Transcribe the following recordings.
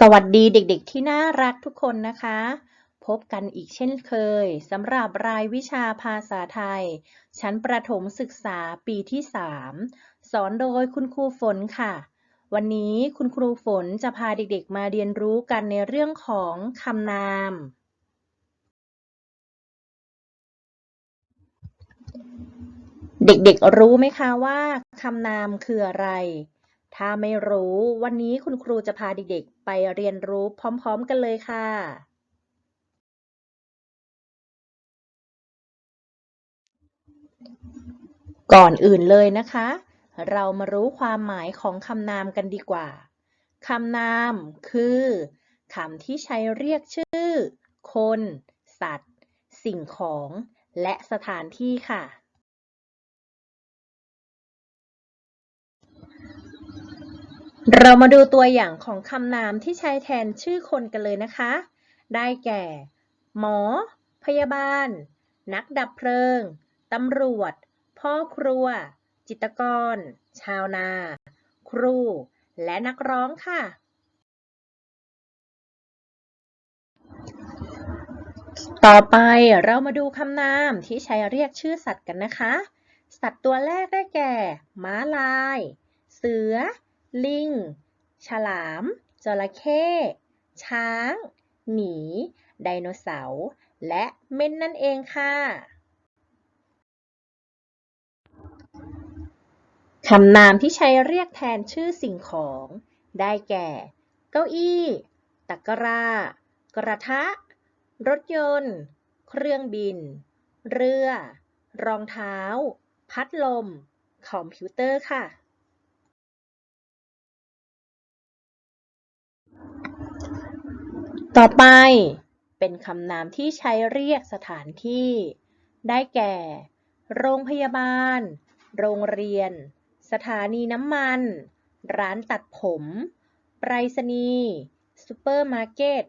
สวัสดีเด็กๆที่น่ารักทุกคนนะคะ พบกันอีกเช่นเคยสำหรับรายวิชาภาษาไทย ชั้นประถมศึกษาปีที่ 3 สอนโดยคุณครูฝนค่ะ วันนี้คุณครูฝนจะพาเด็กๆมาเรียนรู้กันในเรื่องของคำนาม เด็กๆรู้ไหมคะว่าคำนามคืออะไร ถ้าไม่รู้ วันนี้คุณครูจะพาเด็กๆไปเรียนรู้พร้อมๆกันเลยค่ะ ก่อนอื่นเลยนะคะ เรามารู้ความหมายของคำนามกันดีกว่า คำนามคือคำที่ใช้เรียกชื่อ คน สัตว์ สิ่งของ และสถานที่ค่ะ เรามาดูตัวอย่างของคำนามที่ใช้แทนชื่อคนกันเลยนะคะ ได้แก่ หมอ พยาบาล นักดับเพลิง ตำรวจ พ่อครัว จิตกร ชาวนา ครู และนักร้องค่ะ ต่อไปเรามาดูคำนามที่ใช้เรียกชื่อสัตว์กันนะคะ สัตว์ตัวแรกได้แก่ ม้าลาย เสือ ลิง ฉลาม จระเข้ ช้าง หมี ไดโนเสาร์ และเม่นนั่นเองค่ะคำนามที่ใช้เรียกแทนชื่อสิ่งของ ได้แก่ เก้าอี้ ตะกร้า กระทะ รถยนต์ เครื่องบิน เรือ รองเท้า พัดลม คอมพิวเตอร์ค่ะ ต่อไปเป็นคำนามที่ใช้เรียกสถานที่ ได้แก่ โรงพยาบาล โรงเรียน สถานีน้ำมัน ร้านตัดผม ไปรษณีย์ซูเปอร์มาร์เก็ต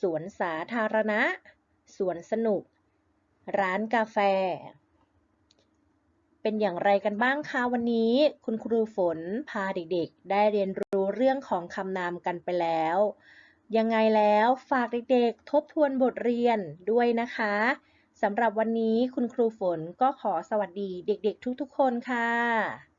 สวนสาธารณะ สวนสนุก ร้านกาแฟ เป็นอย่างไรกันบ้างคะวันนี้ คุณครูฝนพาเด็กๆ ได้เรียนรู้เรื่องของคำนามกันไปแล้ว ยังไงแล้วฝากเด็กๆ ทบทวนบทเรียนด้วยนะคะสำหรับวันนี้คุณครูฝนก็ขอสวัสดีเด็กๆ ทุกๆ คนค่ะ